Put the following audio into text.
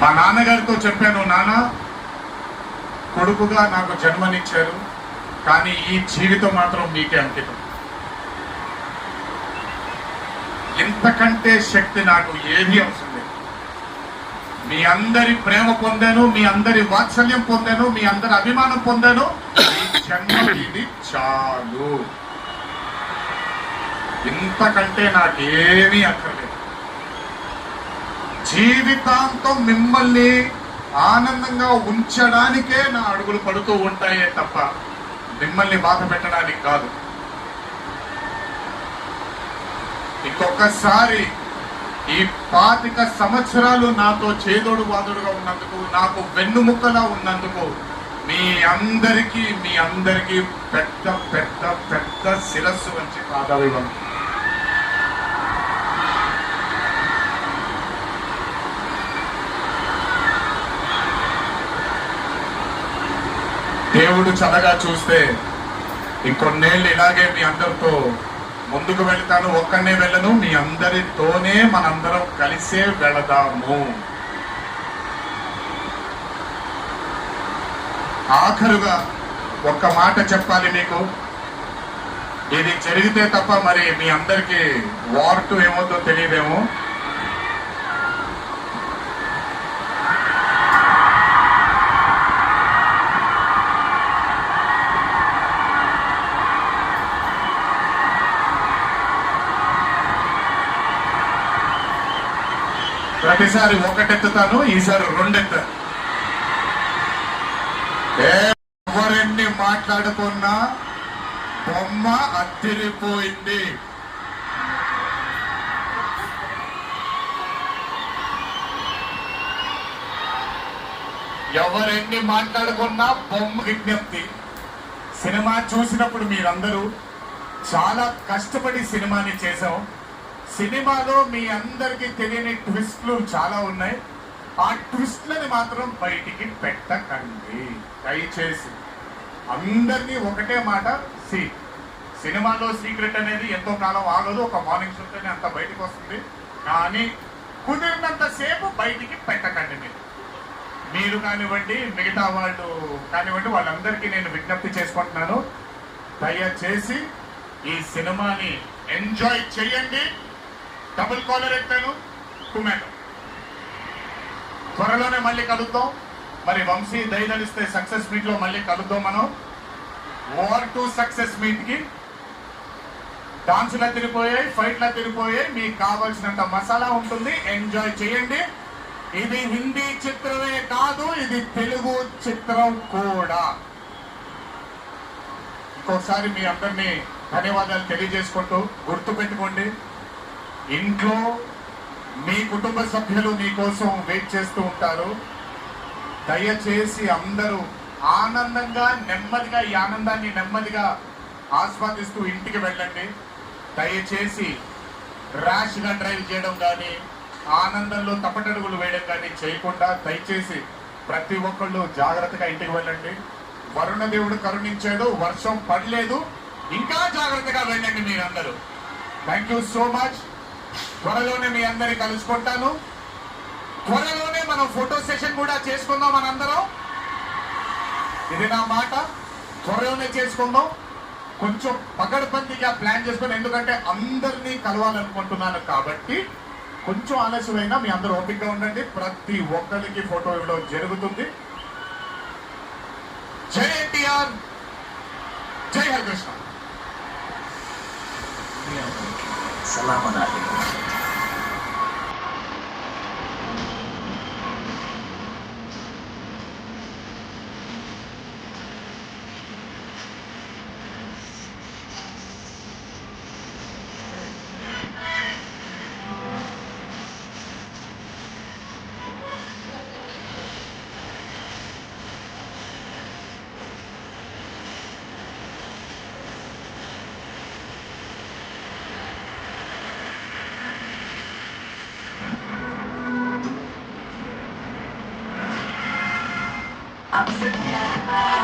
మా నాన్నగారితో చెప్పాను నాన్న కొడుకుగా నాకు జన్మనిచ్చారు కానీ ఈ జీవితం మాత్రం మీకే అంకితం. ఇంతకంటే శక్తి నాకు ఏది అవసరం లేదు. మీ అందరి ప్రేమ పొందాను మీ అందరి వాత్సల్యం పొందాను మీ అందరి అభిమానం పొందాను ఈ జన్మ ఇది చాలు. ఇంతకంటే నాకేమీ అక్కర్లేదు. జీవితాంతం మిమ్మల్ని ఆనందంగా ఉంచడానికే నా అడుగులు పడుతూ ఉంటాయే తప్ప మిమ్మల్ని బాధ పెట్టడానికి కాదు. ఇంకొకసారి ఈ పాతిక సంవత్సరాలు నాతో చేదోడు వాదుడుగా ఉన్నందుకు నాకు వెన్నుముక్కలా ఉన్నందుకు మీ అందరికీ మీ అందరికీ పెద్ద పెద్ద పెద్ద శిరస్సు వచ్చి పాదాలు దేవుడు చల్లగా చూస్తే ఇంకొన్నేళ్ళు ఇలాగే మీ అందరితో ముందుకు వెళ్తాను ఒక్కనే వెళ్ళను మీ అందరితోనే మనందరం కలిసే వెళదాము. ఆఖరుగా ఒక్క మాట చెప్పాలి మీకు. ఇది జరిగితే తప్ప మరి మీ అందరికి వార్టు ఏమవుతో తెలియదేమో. ప్రతిసారి ఒకటెత్తుతాను ఈసారి రెండెత్త ఎవరెన్ని మాట్లాడుకున్నా బొమ్మ అత్తిరిపోయింది ఎవరెన్ని మాట్లాడుకున్నా బొమ్మ విజ్ఞప్తి. సినిమా చూసినప్పుడు మీరందరూ చాలా కష్టపడి సినిమాని చేశాం. సినిమాలో మీ అందరికీ తెలియని ట్విస్ట్లు చాలా ఉన్నాయి. ఆ ట్విస్ట్లని మాత్రం బయటికి పెట్టకండి. దయచేసి అందరినీ ఒకటే మాట సీ. సినిమాలో సీక్రెట్ అనేది ఎంతో కాలం ఆగదు ఒక మార్నింగ్ షోతోనే అంత బయటికి వస్తుంది. కానీ కుదిరినంతసేపు బయటికి పెట్టకండి మీరు. మీరు కానివ్వండి మిగతా వాళ్ళు కానివ్వండి వాళ్ళందరికీ నేను విజ్ఞప్తి చేసుకుంటున్నాను. దయచేసి ఈ సినిమాని ఎంజాయ్ చేయండి. డబుల్ కాలర్ ఎత్తాను టొమాటో త్వరలోనే మళ్ళీ కలుద్దాం. మరి వంశీ దయదలిస్తే సక్సెస్ మీట్లో మళ్ళీ కలుద్దాం మనం. ఓవర్ టు సక్సెస్ మీట్కి డాన్సులు తిరిగిపోయాయి ఫైట్లు తిరిగిపోయాయి మీకు కావాల్సినంత మసాలా ఉంటుంది. ఎంజాయ్ చేయండి. ఇది హిందీ చిత్రమే కాదు ఇది తెలుగు చిత్రం కూడా. ఇంకోసారి మీ అందరినీ ధన్యవాదాలు తెలియజేసుకుంటూ గుర్తు పెట్టుకోండి ఇంట్లో మీ కుటుంబ సభ్యులు మీకోసం వెయిట్ చేస్తూ ఉంటారు. దయచేసి అందరూ ఆనందంగా నెమ్మదిగా ఈ ఆనందాన్ని నెమ్మదిగా ఆస్వాదిస్తూ ఇంటికి వెళ్ళండి. దయచేసి ర్యాష్గా డ్రైవ్ చేయడం కానీ ఆనందంలో తప్పటడుగులు వేయడం కానీ చేయకుండా దయచేసి ప్రతి ఒక్కళ్ళు జాగ్రత్తగా ఇంటికి వెళ్ళండి. వరుణ దేవుడు కరుణించాడు వర్షం పడలేదు. ఇంకా జాగ్రత్తగా వెళ్ళండి మీరందరూ. థ్యాంక్ యూ సో మచ్ త్వరలోనే మీ అందరి కలుసుకుంటాను. త్వరలోనే మనం ఫోటో సెషన్ కూడా చేసుకుందాం మనందరం. ఇది నా మాట. త్వరలోనే చేసుకుందాం. కొంచెం పగడబందీగా ప్లాన్ చేసుకుని ఎందుకంటే అందరినీ కలవాలనుకుంటున్నాను కాబట్టి కొంచెం ఆలస్యమైనా మీ అందరూ ఓపికగా ఉండండి. ప్రతి ఒక్కరికి ఫోటో ఇవ్వడం జరుగుతుంది. జై ఎన్టీఆర్. జై హరికృష్ణ. I'm.